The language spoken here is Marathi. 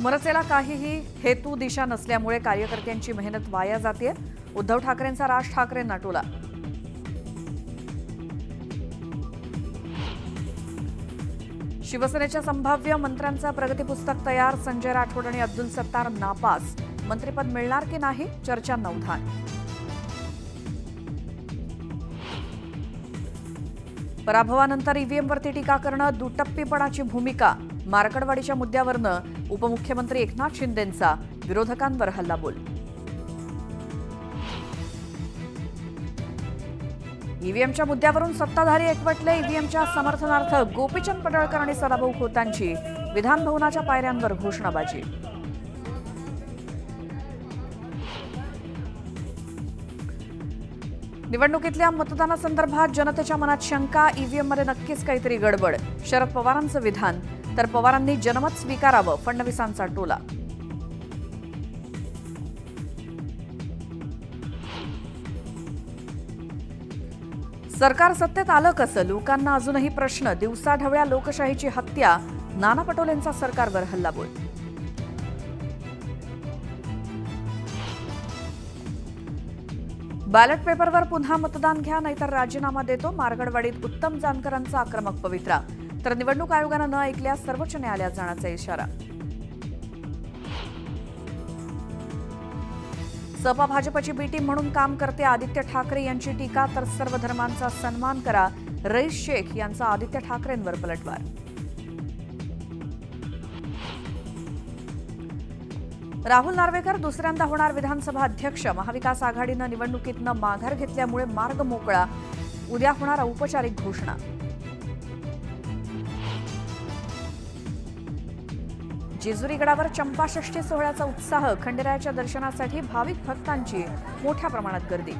मनसेला काहीही हेतू दिशा नसल्यामुळे कार्यकर्त्यांची मेहनत वाया जाते उद्धव ठाकरेंचा राज ठाकरेंना टोला शिवसेनेच्या संभाव्य मंत्र्यांचा प्रगती पुस्तक तयार. संजय राठोड आणि अब्दुल सत्तार नापास. मंत्रिपद मिळणार की नाही? चर्चा नवधान. पराभवानंतर ईव्हीएमवरती टीका करणं दुटप्पीपणाची भूमिका. मारकडवाडीच्या मुद्द्यावरनं उपमुख्यमंत्री एकनाथ शिंदेंचा विरोधकांवर हल्लाबोल. ईव्हीएमच्या मुद्द्यावरून सत्ताधारी एकवटले. ईव्हीएमच्या समर्थनार्थ गोपीचंद पडळकर आणि सदाभाऊ खोतांची विधानभवनाच्या पायऱ्यांवर घोषणाबाजी. निवडणुकीतल्या मतदानासंदर्भात जनतेच्या मनात शंका ईव्हीएममध्ये नक्कीच काहीतरी गडबड. शरद पवारांचं विधान तर पवारांनी जनमत स्वीकारावं फडणवीसांचा टोला. सरकार सत्तेत आलं कसं? लोकांना अजूनही प्रश्न. दिवसाढवळ्या लोकशाहीची हत्या नाना पटोलेंचा सरकारवर हल्लाबोल. बॅलेट पेपरवर पुन्हा मतदान घ्या नाहीतर राजीनामा देतो. मारगडवाडीत उत्तम जानकरांचा आक्रमक पवित्रा. तर निवडणूक आयोगानं न ऐकल्यास सर्वोच्च न्यायालयात जाण्याचा इशारा. सपा भाजपची बी टीम म्हणून काम करते आदित्य ठाकरे यांची टीका तर सर्व धर्मांचा सन्मान करा रईस शेख यांचा आदित्य ठाकरेंवर पलटवार. राहुल नार्वेकर दुसऱ्यांदा होणार विधानसभा अध्यक्ष. महाविकास आघाडीनं निवडणुकीतनं माघार घेतल्यामुळे मार्ग मोकळा. उद्या होणार औपचारिक घोषणा. जेजुरी गडावर चंपाषष्ठी सोहळ्याचा उत्साह खंडेरायाच्या दर्शनासाठी भाविक भक्तांची मोठ्या प्रमाणात गर्दी.